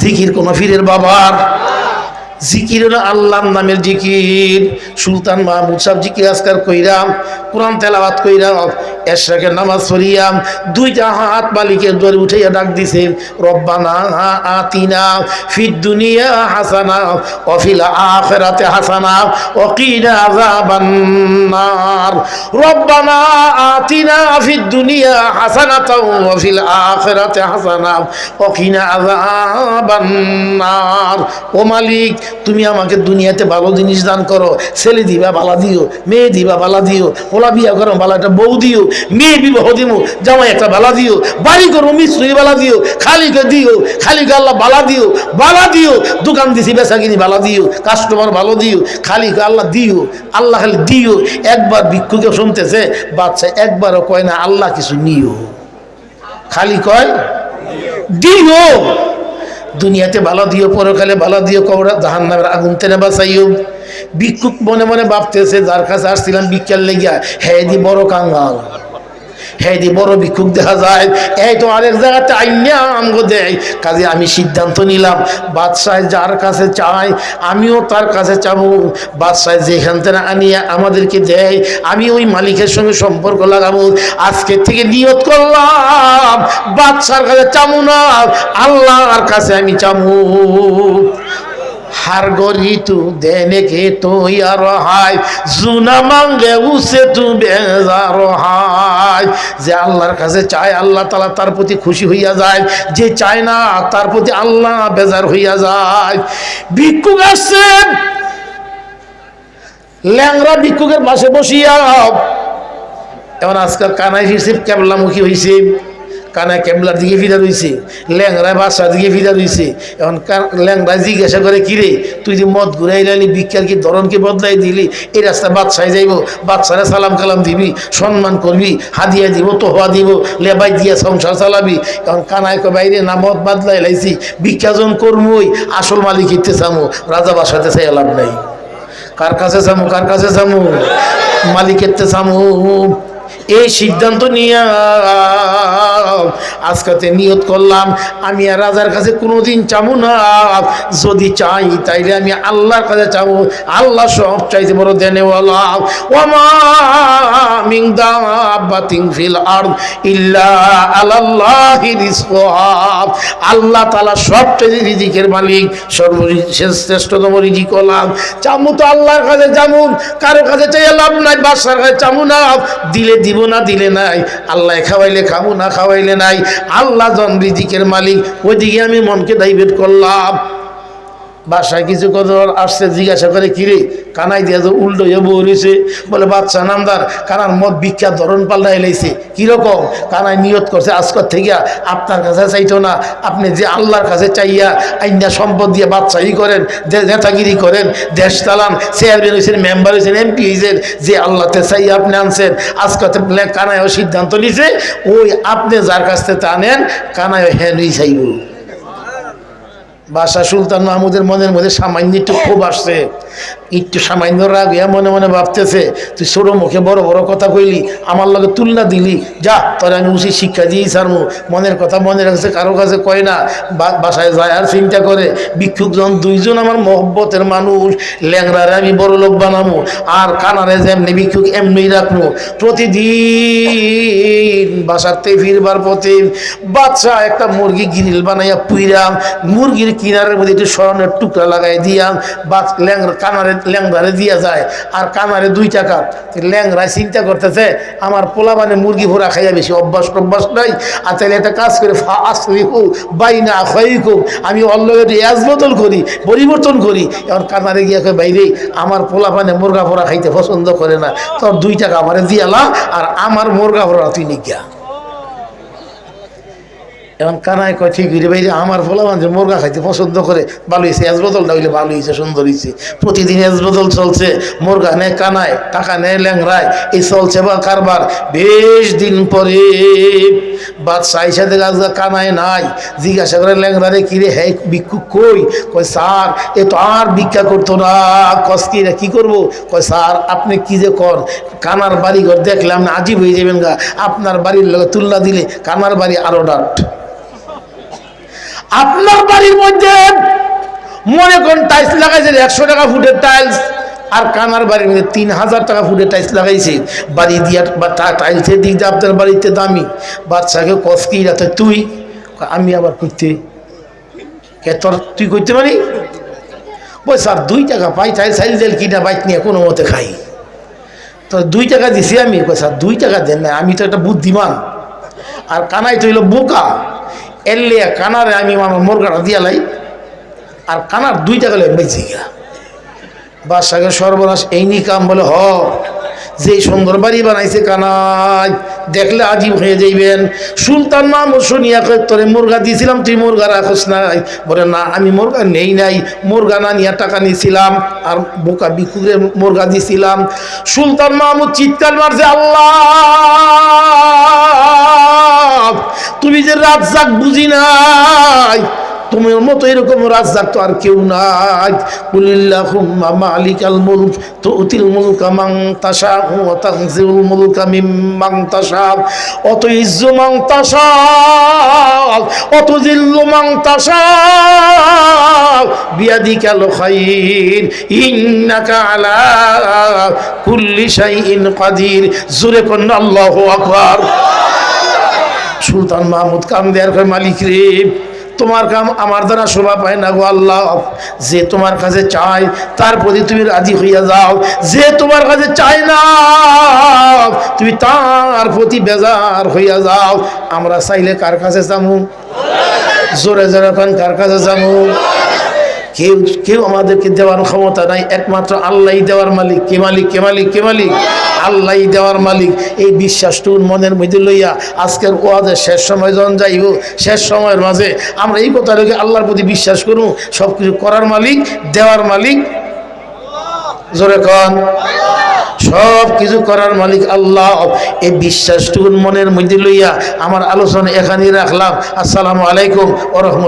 জিকির কোন ফিরের বাবার। জিকির হলো আল্লাহর নামের জিকির। সুলতান মাহমুদ সাহেব জিকির আজকার কইরাম, কোরআন তেলাওয়াত কইরাম, এশরাকের নামাজ পড়িয়াম, দুইটা হাত মালিকের দরে উঠাইয়া ডাক দিছে, রব্বানা আতিনা ফিদ দুনিয়া হাসানা ও ফিল আখিরাতে হাসানা ও কিনা আযাবান রব্বানা আতিনা ফিদ দুনিয়া হাসানাতাও ওয়া ফিল আখিরাতে হাসানা ও কিনা আযাবান ও মালিক তুমি আমাকে দুনিয়াতে ভালো জিনিস দান করো। ছেলে দিবা, বালা দিও, মেয়ে দিবা, বালা দিও ওলা বিয়া করো বালা একটা বউ দিও, মেয়ে বিবাহ দিও জামাই একটা বালা দিও, বাড়ি করো মিস্ত্রি বালা দিও খালিকে দিও খালিকে আল্লাহ বালা দিও বালা দিও, দোকান দিছি বেচা কিনি বালা দিও কাস্টমার ভালো দিও খালিকে আল্লাহ দিও, আল্লাহ খালি দিও, একবার ভিক্ষুকে শুনতেছে, বাচ্চা একবারও কয় না, আল্লাহ কিছু নিও। খালি কয়, দিও। দুনিয়াতে ভালো দিও, পরকালে ভালো দিও, কবরা জাহান নামের আগুন তেনে বাঁচাইও। ভিক্ষুক মনে মনে ভাবতেছে, যার কাছে আসছিলাম বিকাল লেগিয়া হ্যাঁ দি বড় কাঙ্গাল। হ্যাঁ দি বড় ভিক্ষুক দেখা যায়, এই তো আরেক জায়গাতে আইনে আমগো দেয়। কাজে আমি সিদ্ধান্ত নিলাম, বাদশাহ যার কাছে চাই আমিও তার কাছে চাবো। বাদশাহ যেখান থেকে আনিয়ে আমাদেরকে দেয়, আমি ওই মালিকের সঙ্গে সম্পর্ক লাগাবো। আজকে থেকে নিয়ত করলাম বাদশার কাছে চামু না, আল্লাহর কাছে আমি চামু হার গরি তু দেনে কে তো ইয়ার হাই, জুনা মাঙ্গে উসে তু বেজার হাই। যে আল্লাহর কাছে চায়, আল্লাহ তালা তার প্রতি খুশি হইয়া যায়। যে চায় না, তার প্রতি আল্লাহ বেজার হইয়া যায়। ভিক্ষুক আসছে ল্যাংরা ভিক্ষুকের পাশে বসিয়া, এমন আজকাল কানাই ফিরছে কেবলামুখী হয়েছে কানায় কেবলার দিকে ফিরা রইছে ল্যাংরায় বাসার দিকে ফিরা রইছে এখন ল্যাংরায় জিজ্ঞাসা করে, কিরে, তুই যে মদ ঘুরাই লাইলি ভিক্ষার কি ধরনকে বদলাই দিলি? এই রাস্তায় বাদশায় যাইব, বাদশারে সালাম কালাম দিবি, সম্মান করবি, হাদিয়া দিব তোহা দিব, লেবাই দিয়া সংসার চালাবি। এখন কানায় বাইরে না, মদ বাদলাই লাইছি ভিক্ষাজন করমুই, আসল মালিক ইতে চামু, রাজা বাসাতে চাই লাভ নাই। কার কাছে চামু, কার কাছে চামু? মালিকের তে চামু। এই সিদ্ধান্ত নিয়ে আজকাতে নিয়ত করলাম, আমি আর রাজার কাছে কোনোদিন চাবো না। যদি চাই তাইলে আমি আল্লাহর কাছে চাবো। আল্লাহ সব চাইতে বড় আল্লাহ তাআলা সব চাইতে রিজিকের মালিক, সর্বশেষ শ্রেষ্ঠতম রিজিক হলাম। চামু তো আল্লাহর কাছে চামুন কারও কাছে চাইয়া লাভ নাই বাসার কাছে চামু না। দিলে দিব না দিলে নাই, আল্লাহ খাওয়াইলে খাব না খাওয়াইলে নাই। আল্লাহ জন রিজিকের মালিক, ওইদিকে আমি মনকে ডাইভেট করলাম। বাসায় কিছু কথা আসছে, জিজ্ঞাসা করে, কিরে, কানাই দিয়া যে উল্টো হয়ে বউ বলে, বাচ্চা নামদার, কানার মদ বিখ্যাত, ধরন পাল্টা এলাইছে কীরকম কানাই নিয়ত করছে, আজকর থেকে আপনার কাছে চাইতো না, আপনি যে আল্লাহর কাছে চাইয়া আইনা সম্পদ দিয়ে বাচ্চাই করেন নেতাগিরি করেন, দেশ চালান, চেয়ারম্যান হয়েছেন মেম্বার হয়েছেন এমপি হয়েছেন যে আল্লাহতে চাইয়া আপনি আনছেন, আজকর কানায়ও সিদ্ধান্ত নিছে, ওই আপনি যার কাছ থেকে আনেন কানায় হ্যাঁ চাইব। বাসা সুলতান মাহমুদের মনের মধ্যে সামান্য একটু ক্ষোভ আসছে। একটু সামান্য রাগ ইয়া মনে মনে ভাবতেছে, তুই ছোট মুখে বড় বড় কথা কইলি, আমার লগে তুলনা দিলি। যা, তোর আমি উচিত শিক্ষা দিই সারমু মনের কথা মনে রাখছে, কারও কাছে কয় না। বাসায় যায় আর চিন্তা করে ভিক্ষুকজন দুইজন আমার মহব্বতের মানুষ ল্যাংরারে আমি বড় লোক বানাবো আর কানারে যেমনি ভিক্ষুক, এমনি রাখব প্রতিদিন বাসাতে ফিরবার পথে বাচ্চা একটা মুরগি গিরিল বানাইয়া পুইরাম, মুরগির কিনারের মধ্যে একটু স্মরণের টুকরা লাগাই দিয়াম, বা ল্যাংরা কানারে ল্যাংরারে দিয়া যায়, আর কানারে দুই টাকা। ল্যাংরায় চিন্তা করতেছে, আমার পোলা মানে মুরগি ভোরা খাইয়া বেশি অভ্যাস টভ্যাস নাই, আর তাহলে একটা কাজ করে, ফা আসরিকু বাইনা খয়িকু আমি অল্লগে এজ বদল করি, পরিবর্তন করি। এখন কানারে গিয়া বাইরে আমার পোলা মানে মুরগা ভোরা খাইতে পছন্দ করে না, তোর দুই টাকা আমারে দিয়ালা আর আমার মুরগা ভোরা তুই নিগিয়া। এখন কানায় কয় ঠিক হইলে ভাই আমার ফলা মানে মুরগা খাইতে পছন্দ করে ভালো হয়েছে এজ বদল না হইলে ভালো হয়েছে সুন্দর হয়েছে প্রতিদিন এজ বদল চলছে মুরগা নেয় কানায় টাকা নেয় ল্যাংরায় এই চলছে বা কারবার। বেশ দিন পরে বাদশাহ সাথে গাছগা কানায় নাই। জিজ্ঞাসা করে ল্যাংরারে কিরে হ্যাঁ ভিক্ষুক কই? কয় স্যার এ তো আর ভিক্ষা করতো না। কস কি রে, কি করব? কয় স্যার আপনি কি যে কর? কানার বাড়ি ঘর দেখলাম না আজীব হয়ে যাবেন গা। আপনার বাড়ির লোক তুলনা দিলে কানার বাড়ি আরও ডাট আপনার বাড়ির মধ্যে মনে করেন টাইলস লাগাইছেন, একশো টাকা ফুটের টাইলস আর কানার বাড়ির মধ্যে তিন হাজার টাকা ফুটের টাইলস লাগাইছে। বাড়ি দিয়া বা টাইলসের দিক দিয়ে আপনার বাড়িতে দামি। বাচ্চাকে কসকি রাতে তুই? আমি আবার করতে কে, তোর তুই করতে পারি? বল, স্যার, দুই টাকা পাই টাইল সাইল দেল কিনা বাইক নিয়ে কোনো মতে খাই। তো দুই টাকা দিছি আমি। স্যার, দুই টাকা দেন না, আমি তো একটা বুদ্ধিমান। আর কানাই তো হইল বোকা। এলে কানারে আমি আমার মোরগাটা দিয়া লাই, আর কানার দুই টাকা লাই বেঁচে গিয়া। বাদশাকে সর্বনাশ, এই নি কাম বলে, হ যে সুন্দর বাড়ি বানাইছে কানাই, দেখলে আজীব হয়ে যাইবেন। সুলতান মাহমুদ শুনিয়া তোরে মুরগা দিয়েছিলাম, তুই মুরগা রাখস নাই। বলে, না, আমি মুরগা নেই নাই, মুরগা না নিয়ে টাকা নিয়েছিলাম, আর বোকা বিকুরে মুরগা দিয়েছিলাম সুলতান মাহমুদ চিৎকার মারছে, আল্লাহ! তুমি যে রাত জাগ বুঝি নাই তোমার মতো এরকম রাজ্জাক তো আর কেউ নাই। কুলিল্লাহুম্মা মালিকাল মুলক, তুতিল মুলকা মান তাশা ওয়া তানজিউল মুলকা মিম্মান তাশা অত ইজ্জু মান তাশা অত জিল্লু মান তাশা বিয়াদিকাল খাইর, ইন্নাকা আলা কুল্লি শাইইন কাদির। জোরে কন্না আল্লাহু আকবার। সুলতান মাহমুদ কাম দেয়ার কয়, মালিক রে, তোমার কাম আমার দ্বারা শোভা পায় না গো আল্লাহ। যে তোমার কাছে চায়, তার প্রতি তুমি রাজি হইয়া যাও। যে তোমার কাছে চায় না, তুমি তার প্রতি বেজার হইয়া যাও। আমরা চাইলে কার কাছে যাব জোরে জোরে কার কাছে যাব কেউ কেউ আমাদেরকে দেওয়ার ক্ষমতা নাই। একমাত্র আল্লাহ দেওয়ার মালিক। কে মালিক? কে মালিক? কে মালিক? আল্লাহ দেওয়ার মালিক। এই বিশ্বাসটুকুন মনের মধ্যে লইয়া আজকের ওয়াজের শেষ সময় যখন যাইব, শেষ সময়ের মাঝে আমরা এই কথা লোকে আল্লাহর প্রতি বিশ্বাস করব সব কিছু করার মালিক, দেওয়ার মালিক। জোরে কন। সব কিছু করার মালিক আল্লাহ। এই বিশ্বাসটুকুন মনের মধ্যে লইয়া আমার আলোচনা এখানেই রাখলাম। আসসালামু আলাইকুম ও রহমত